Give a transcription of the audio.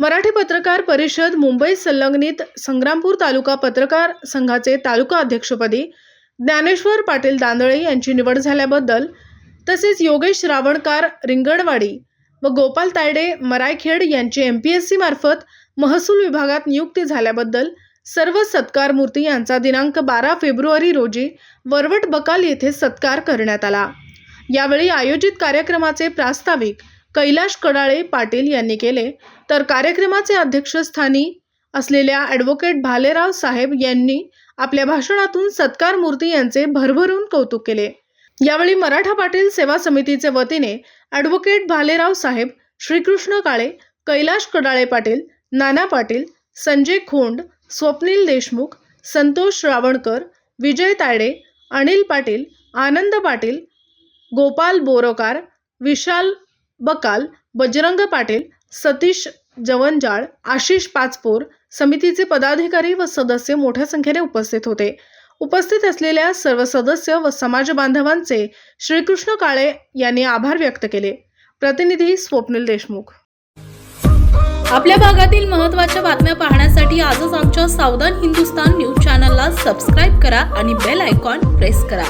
मराठी पत्रकार परिषद मुंबई संलग्नित संग्रामपूर तालुका पत्रकार संघाचे तालुका अध्यक्षपदी ज्ञानेश्वर पाटील दांदळे यांची निवड झाल्याबद्दल तसेच योगेश रावणकार रिंगणवाडी व गोपाल तायडे मरायखेड यांची एम पी एस सी मार्फत महसूल विभागात नियुक्ती झाल्याबद्दल सर्व सत्कार मूर्ती यांचा दिनांक बारा फेब्रुवारी रोजी वरवट बकाल येथे सत्कार करण्यात आला. यावेळी आयोजित कार्यक्रमाचे प्रास्ताविक कैलाश कडाळे पाटील यांनी केले. तर कार्यक्रमाचे अध्यक्षस्थानी असलेल्या ॲडव्होकेट भालेराव साहेब यांनी आपल्या भाषणातून सत्कार मूर्ती यांचे भरभरून कौतुक केले. यावेळी मराठा पाटील सेवा समितीचे वतीने ॲडव्होकेट भालेराव साहेब श्रीकृष्ण काळे कैलाश कडाळे पाटील नाना पाटील संजय खोंड स्वप्नील देशमुख संतोष रावणकर विजय तायडे अनिल पाटील आनंद पाटील गोपाल बोरोकार विशाल बकाल बजरंग पाटील सतीश जवंजाळ आशिष पाचपोर समितीचे पदाधिकारी व सदस्य मोठ्या संख्येने उपस्थित होते. उपस्थित असलेल्या सर्व सदस्य व समाज बांधवांचे श्रीकृष्ण काळे यांनी आभार व्यक्त केले. प्रतिनिधी स्वप्नील देशमुख. आपल्या भागातील महत्त्वाच्या बातम्या पाहण्यासाठी आजच आमच्या सावधान हिंदुस्तान न्यूज चॅनलला सबस्क्राईब करा आणि बेल आयकॉन प्रेस करा.